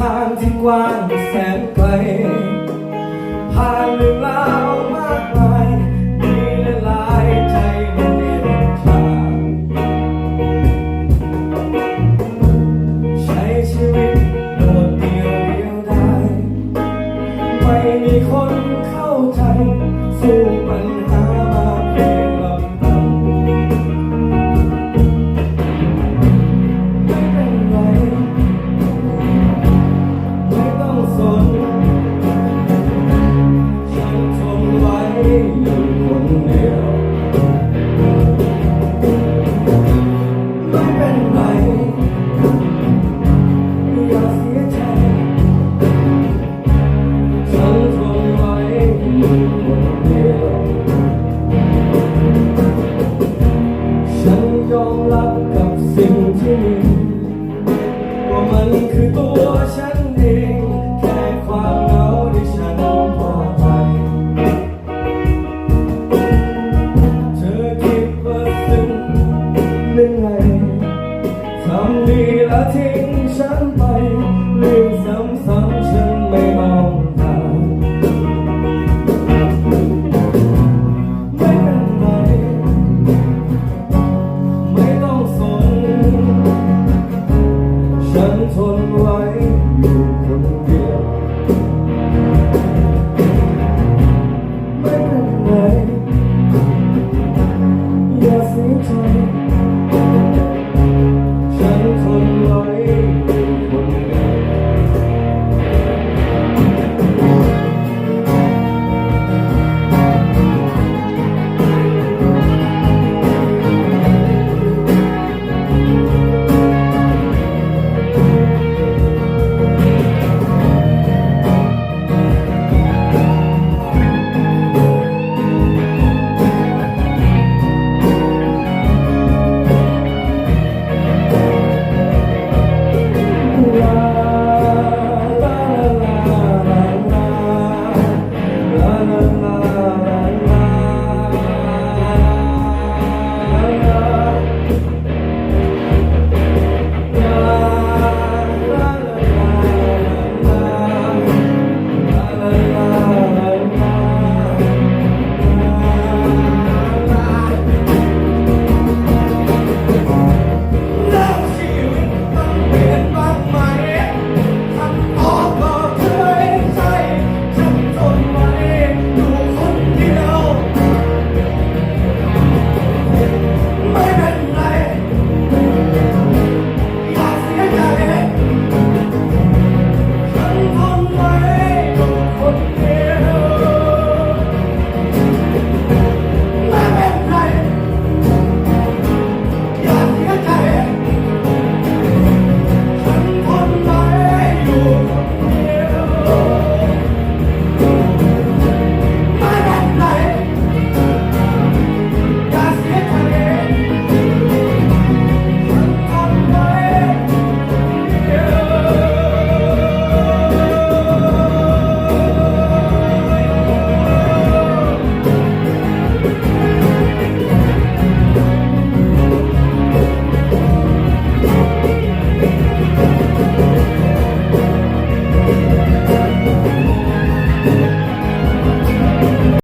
ทางที่กว้างแสนไกลผ่านเรื่อา คือตัวฉันเอง แค่ความเหงาที่ฉันพอใจ เธอคิดว่าซึ้งไงทำดีแล้วทิ้งฉันไปลืม